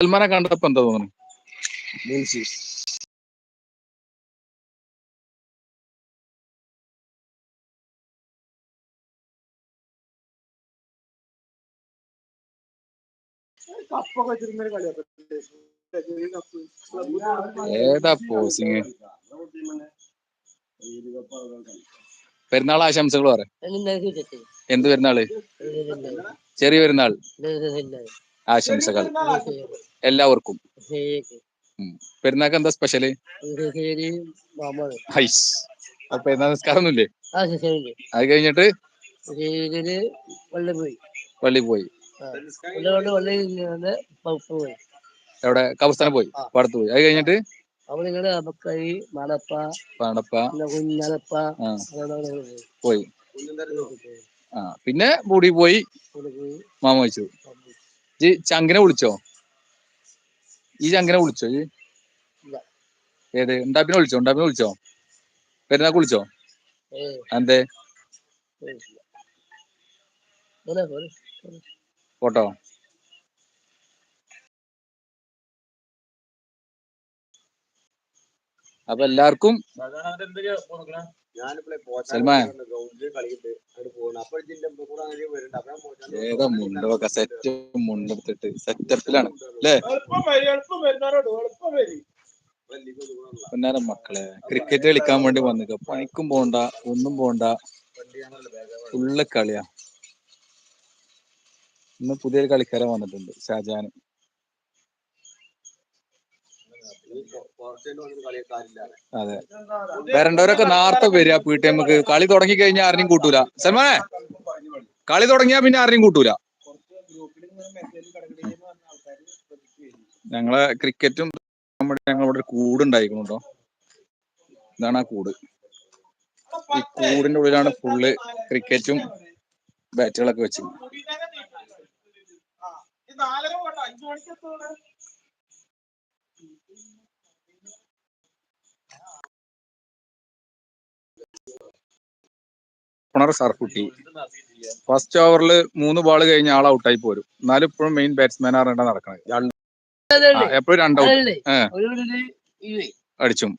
സൽമാനെ കണ്ടപ്പോ എന്താ തോന്നുന്നു? ഏതാ പോസിങ് പെരുന്നാൾ ആശംസകൾ പറ. എന്ത് പെരുന്നാൾ? ചെറിയ പെരുന്നാൾ. ആശംസകൾ. എല്ലാവർക്കും. പെരുന്നാക്ക് എന്താ സ്പെഷ്യൽ? ഹൈസ് പെരുന്നാൾ നിസ്കാരം ഒന്നുമില്ലേ അത് കഴിഞ്ഞിട്ട്? പള്ളി പോയി എവിടെ? കബർസ്ഥാനം പോയി? പാടത്ത് പോയി. അത് കഴിഞ്ഞിട്ട്? പോയി. ആ പിന്നെ ബൂടി പോയി. പോയി. മാമ വെച്ചു ഈ ചങ്കിനെ വിളിച്ചോ? ഈ ചങ്കിനെ വിളിച്ചോ? ഈ. ഏത്? ഉണ്ടാപ്പിനെ വിളിച്ചോ? ഉണ്ടാപ്പിനെ വിളിച്ചോ? പെരുന്നാക്ക് വിളിച്ചോ? അതെ എന്തേ ഫോട്ടോ? അപ്പൊ എല്ലാവർക്കും സൽമാൻ. ഏതാ മുണ്ടൊക്കെ സെറ്റ് മുണ്ടെടുത്തിട്ട് സെറ്റപ്പിലാണ് അല്ലേ? പൊന്നാരം മക്കളെ ക്രിക്കറ്റ് കളിക്കാൻ വേണ്ടി വന്നിക്ക. പണിക്കും പോണ്ട ഒന്നും പോണ്ട. ഫുള്ള് കളിയാ. ഇന്ന് പുതിയൊരു കളിക്കാരൻ വന്നിട്ടുണ്ട് ഷാജാൻ അതെ. വരണ്ടവരൊക്കെ നേരത്തെ വരിക പി ടി എമ്മക്ക് കളി തുടങ്ങി കഴിഞ്ഞാൽ ആരെയും കൂട്ടൂല. സൽമാനെ കളി തുടങ്ങിയാ പിന്നെ ആരെയും കൂട്ടൂല. ഞങ്ങളെ ക്രിക്കറ്റും നമ്മുടെ ഞങ്ങളിവിടെ ഒരു കൂട് ഉണ്ടായിരിക്കുന്നു ഇതാണ് ആ കൂട്. ഈ കൂടിന്റെ ഉള്ളിലാണ് ഫുള്ള് ക്രിക്കറ്റും ബാറ്റുകളൊക്കെ വെച്ച് ഓപ്പണർ സർക്കുട്ടി ഫസ്റ്റ് ഓവറിൽ മൂന്ന് ബോൾ കഴിഞ്ഞ ആൾ ഔട്ടായി പോരും. എന്നാലും ഇപ്പോഴും മെയിൻ ബാറ്റ്സ്മാൻ ആറേണ്ട നടക്കണത്. എപ്പോഴും രണ്ട് ഔട്ട് അടിച്ചും.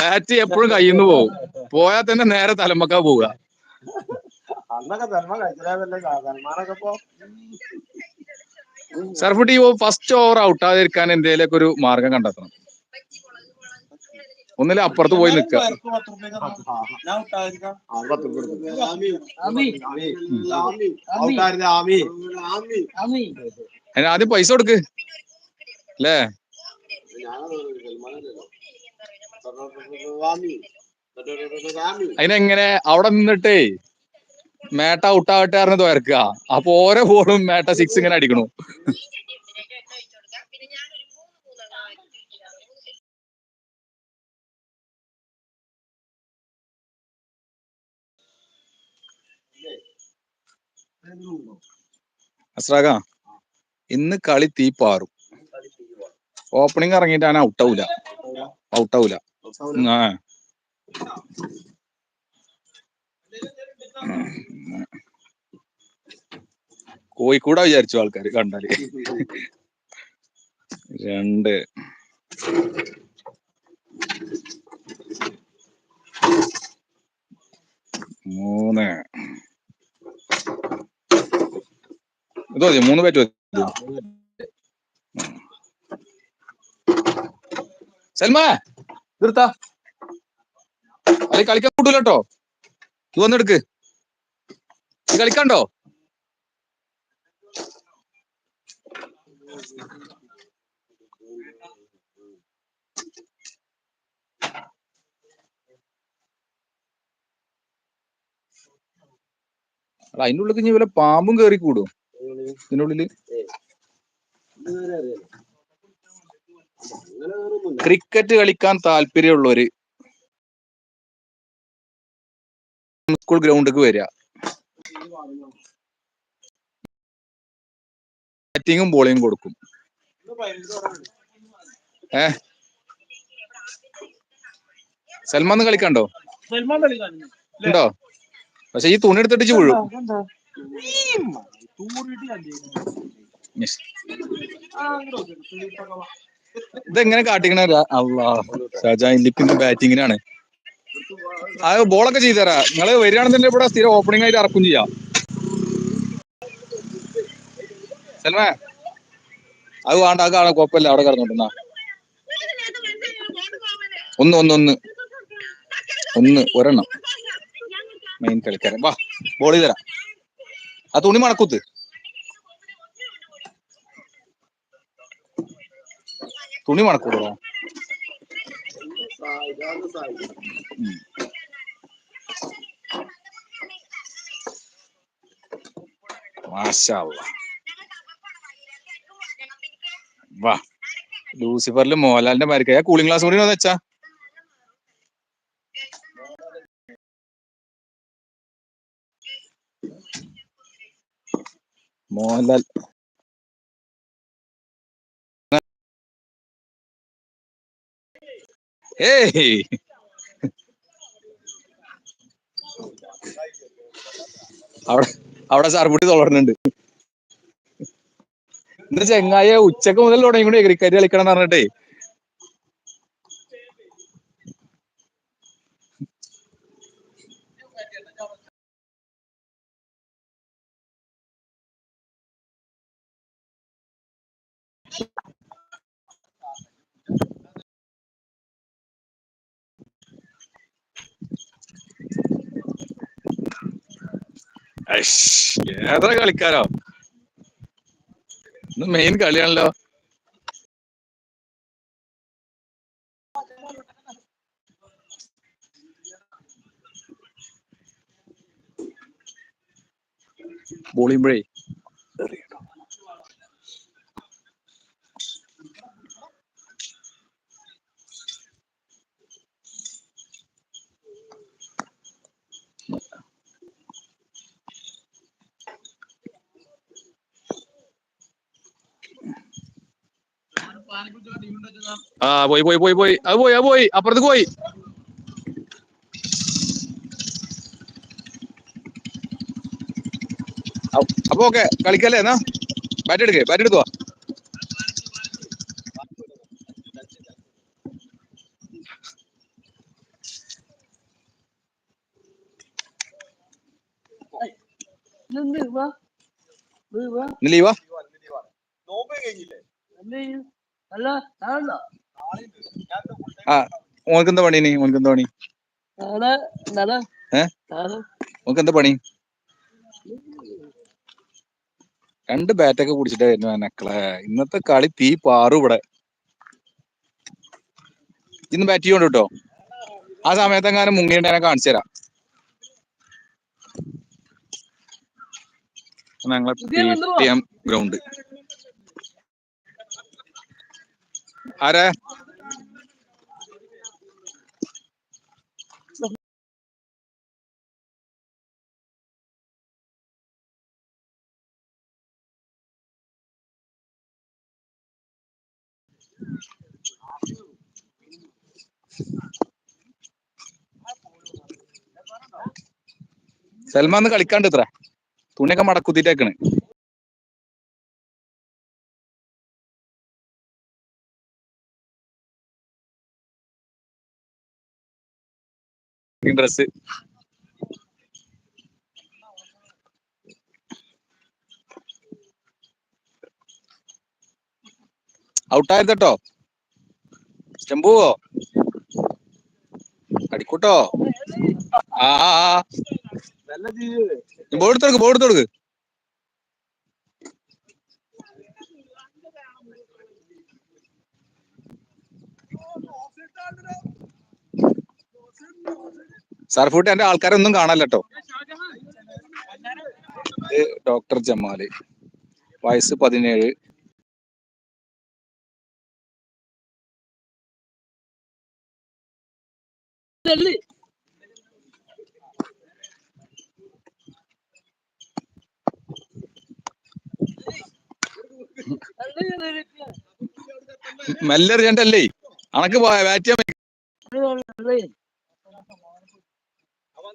ബാറ്റ് എപ്പോഴും കയ്യിൽ നിന്ന് പോകും പോയാൽ തന്നെ നേരെ തലമക്ക പോവുക. സർഫുട്ടി ഫസ്റ്റ് ഓവർ ഔട്ടാതിരിക്കാൻ എന്തെങ്കിലും ഒരു മാർഗം കണ്ടെത്തണം. ഒന്നിലും അപ്പുറത്ത് പോയി നിൽക്കുക ആമി. ആമി. ആമി. അതിന് ആദ്യം പൈസ കൊടുക്ക്. അല്ലേ? അതിനെങ്ങനെ അവിടെ നിന്നിട്ടേ മേട്ട ഔട്ടാവട്ടെ പറഞ്ഞ് തോർക്കുക അപ്പൊ ഓരോ ബോളും മേട്ട സിക്സ് ഇങ്ങനെ അടിക്കണു. അസ്രാക ഇന്ന് കളി തീ പാറും ഓപ്പണിംഗ് ഇറങ്ങിയിട്ട് ഔട്ട് ഔട്ടാവൂല ഔട്ടാവൂല ആ. കോഴിക്കോടാ വിചാരിച്ചു ആൾക്കാർ കണ്ടാൽ. രണ്ട്. മൂന്ന്. ഇത് മതി മൂന്ന് ബാറ്റ് മതി സൽമാ നിർത്താ അല്ലെ കളിക്കാൻ കൂട്ടൂല കേട്ടോ ഇത് വന്നെടുക്ക് ഇത് കളിക്കണ്ടോ അതിന്റെ ഉള്ളിൽ ഇനി വല്ല പാമ്പും കേറി കൂടും ഇതിന്റെ ഉള്ളിൽ ക്രിക്കറ്റ് കളിക്കാൻ താല്പര്യമുള്ളവര് സ്കൂൾ ഗ്രൗണ്ടിലേക്ക് വരിക. ബാറ്റിങ്ങും ബോളിങ്ങും കൊടുക്കും. ഏ? സൽമാൻ കളിക്കണ്ടോ? സൽമാൻ കളിക്കാൻ ഉണ്ടോ? പക്ഷെ ഈ തുണി എടുത്തിട്ട് വീഴും. ഇതെങ്ങനെ കാട്ടിക്കണ? അള്ളാ ഷാജാൻ ലിപ്പിന്റെ ബാറ്റിങ്ങിനാണ്. ആ ബോളൊക്കെ ചെയ്തു തരാ നിങ്ങൾ വരികയാണെന്നുണ്ടെങ്കിൽ ഇവിടെ സ്ഥിരം ഓപ്പണിംഗ് ആയിട്ട് ഇറക്കും ചെയ്യാം. ചെലവേ അത് വേണ്ട അത് കാണാൻ കുഴപ്പമില്ല അവിടെ കിടന്നോട്ടുന്നാ ഒന്ന് ഒന്ന് ഒന്ന്. ഒന്ന് ഒരെണ്ണം. മെയിൻ കളിക്കാരൻ. വാ ബോൾ ചെയ്തരാ തരാം ആ തുണി മണക്കുത്ത്. തുണി മണക്കൂടോ. വാ. ലൂസിഫറിൽ മോഹൻലാലിന്റെ മരിക്കൂളിംഗ് ഗ്ലാസ് കൂടി വെച്ചാ. ഏയ് അവിടെ അവിടെ കൂടി തുടർന്നുണ്ട് എന്താ ചെങ്ങായ ഉച്ചയ്ക്ക് മുതൽ തുടങ്ങി ക്രിക്കറ്റ് കളിക്കണം എന്ന് പറഞ്ഞിട്ടേ. ഏതാ കളിക്കാരോ? ഇന്ന് മെയിൻ കളിയാണല്ലോ. ബോളിയുമ്പോഴേ ആ പോയി പോയി പോയി പോയി അത് പോയി അത് പോയി അപ്പുറത്തേക്ക് പോയി അപ്പൊ ഓക്കെ കളിക്കല്ലേ എന്നാ? ബാറ്റ് എടുക്കേ ബാറ്റ് എടുക്കുക ലീവാ? നോമ്പ് കഴിഞ്ഞില്ലേ? അല്ലേ ആ ഓനക്ക് എന്താ പണി ഇനി? ഓനക്ക് പണി? ഏ? നാളെ. ഓനക്ക് എന്താ പണി? രണ്ട് ബാറ്റൊക്കെ കുടിച്ചിട്ടാ വരുന്നു മക്കളെ. ഇന്നത്തെ കളി തീ പാറും ഇവിടെ. ഇന്ന് ബാറ്റ് ചെയ്യോണ്ട് കേട്ടോ. ആ സമയത്ത് എങ്ങാനും മുങ്ങിയിട്ട് ഞാൻ കാണിച്ചു തരാം. ഞങ്ങളെ ഗ്രൗണ്ട് ആരാ? സൽമാൻ കളിക്കാണ്ട് ഇത്ര. തുണിയൊക്കെ മടക്കുത്തിട്ടേക്കണ് ഡ്രസ് ഔട്ടായിരുത്തട്ടോ ചെമ്പുവോ അടിക്കൂട്ടോ ആ ആ ആ നല്ല ജീവിതം ബോർഡ് എടുത്തോടുക്ക് ബോർഡ് സർഫൂട്ടി എന്റെ ആൾക്കാരൊന്നും കാണല്ലോ ഇത് ഡോക്ടർ ജമാൽ. വയസ്സ് പതിനേഴ്. മെല്ലറിയണ്ടല്ലേ അണക്ക് ബാറ്റ് ചെയ്യാൻ അല്ലേ?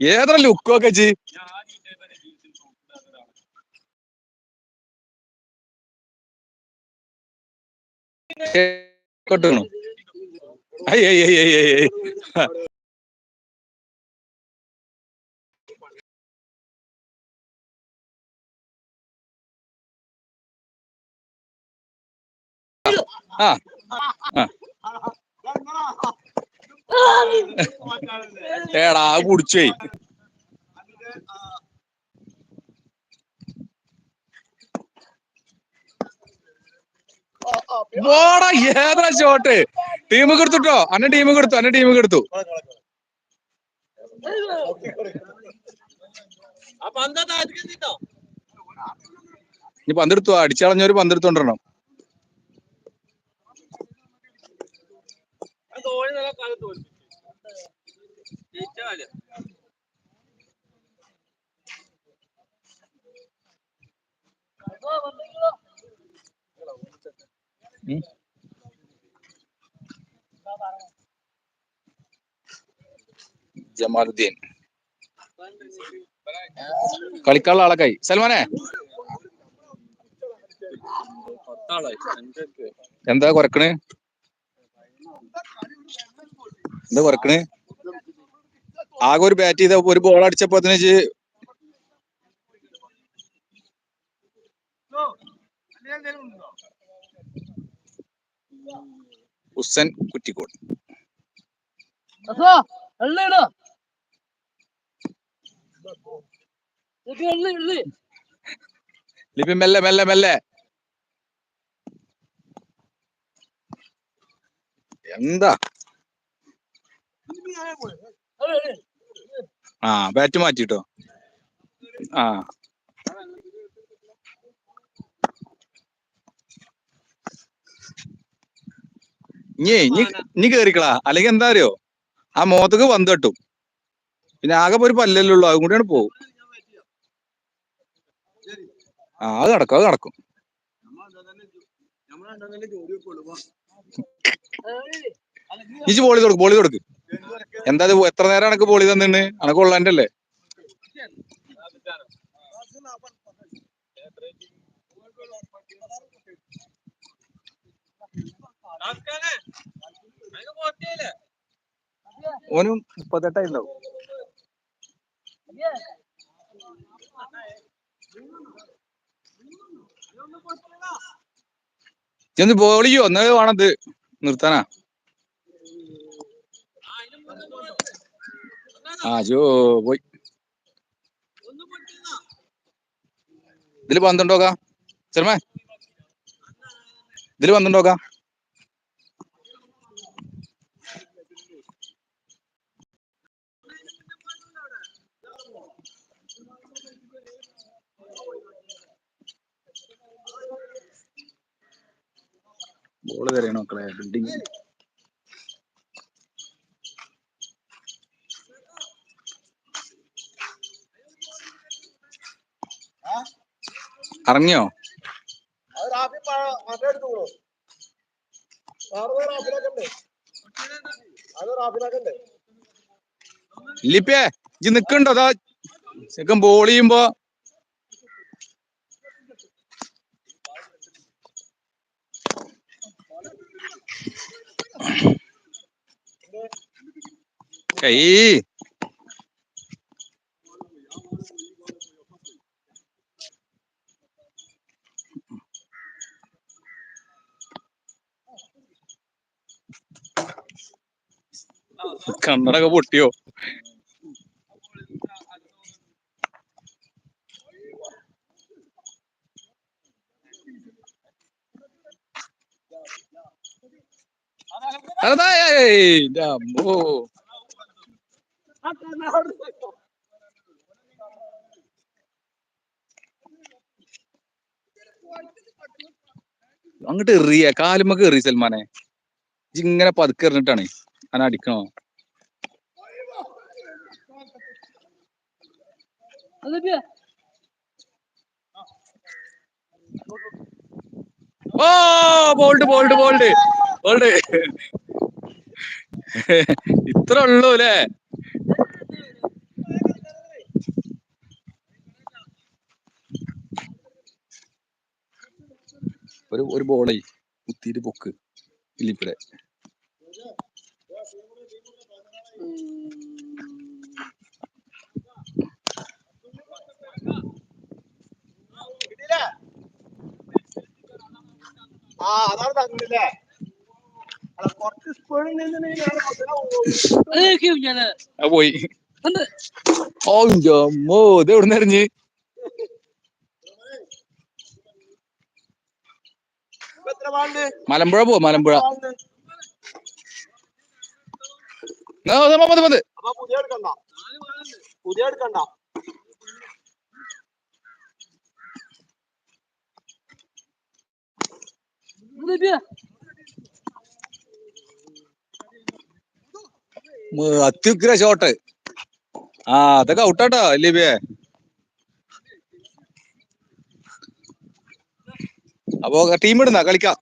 ഏത്ര ലുക്കും ഒക്കെ ചെയ്. അയ്യ അയ്യ അയ്യ അയ്യ ആ. ആ. ഏടാ കുടിച്ചേ. പോടാ ഏതാ ഷോട്ട് ടീം കൊടുത്തുട്ടോ അന്നെ ടീം കൊടുത്തു അന്നെ ടീം കൊടുത്തു ഇനി പന്തെടുത്തു അടിച്ചളഞ്ഞൊരു പന്തെടുത്തോണ്ടിരണം. ജമാലുദ്ദീൻ കളിക്കാനുള്ള ആളെ കൈ സൽമാനെ എന്താ കുറക്കണ് എന്താ കുറക്കണ് ആകെ ഒരു ബാറ്റ് ചെയ്ത ഒരു ബോൾ അടിച്ചപ്പോ അതിനു ഹുസൻ കുറ്റിക്കോട്. ലിപി മെല്ലെ മെല്ലെ മെല്ലെ. എന്താ? ആ ബാറ്റ് മാറ്റിട്ടോ. ആ. നീ ഇനി കേറിക്കളാ. അല്ലെങ്കിൽ എന്താ അറിയോ? ആ മോത്തക്ക് പന്ത് തട്ടും. പിന്നെ ആകെ ഒരു പല്ലല്ലേ ഉള്ളൂ. അതും കൂടിയാണ് പോകും ആ അത് നടക്കും അത് നടക്കും. ഇജ് ബോളി തുടക്കും ബോളി കൊടുക്ക് എന്താ ഇത് എത്ര നേരം അനക്ക് പൊളി തന്നിണ് അനക്ക് കൊള്ളാന്റെ അല്ലേ ഓനും മുപ്പത്തെട്ടായിണ്ടാവും. ചെന്ന് പോളിയോ? എന്നാ വേണത്? നിർത്താനാ? ആ ജോ പോയി. ഇതിൽ പന്ത്രണ്ടോക്കാ ചെറുമേ. ഇതിൽ പന്ത്രണ്ടോക്കാ ബോൾ തരണോ മക്കളെ ബിൽഡിംഗ് ഇറങ്ങിയോ ഇല്ലിപ്പേ ലിപ്പിയെ ഇജ്ജ് നിക്കണ്ടോ? അതാ ചെക്കൻ ബോൾ ചെയ്യുമ്പോ. ഏയ്. കണ്ണടൊക്കെ പൊട്ടിയോ? അമ്മോ. അങ്ങോട്ട് എറിയ കാലുമ്മക്ക് എറി സൽമാനെ. ഇങ്ങനെ പതുക്കെ എറിഞ്ഞിട്ടാണ് ഞാൻ അടിക്കണോ? എന്നിട്ട് ഓ ബോൾഡ് ബോൾഡ് ബോൾഡ് ബോൾഡ്. ഇത്ര ഉള്ളൂ അല്ലേ? ഒരു ഒരു ബോളേ കുത്തിയിട്ട് പൊക്ക്. ഇല്ലിപ്പിടെ അതാണ് തന്നില്ലേ? കുറച്ച് പോയി. ഇത് എവിടെ മലമ്പുഴ പോവാ മലമ്പുഴ. മതി മതി പുതിയ എടുക്കണ്ട. പുതിയ എടുക്കണ്ട. അത്യുഗ്ര ഷോട്ട് ആ അതൊക്കെ ഔട്ടാട്ടോ ലിബിയെ അപ്പൊ ടീം ഇടുന്ന കളിക്കാം.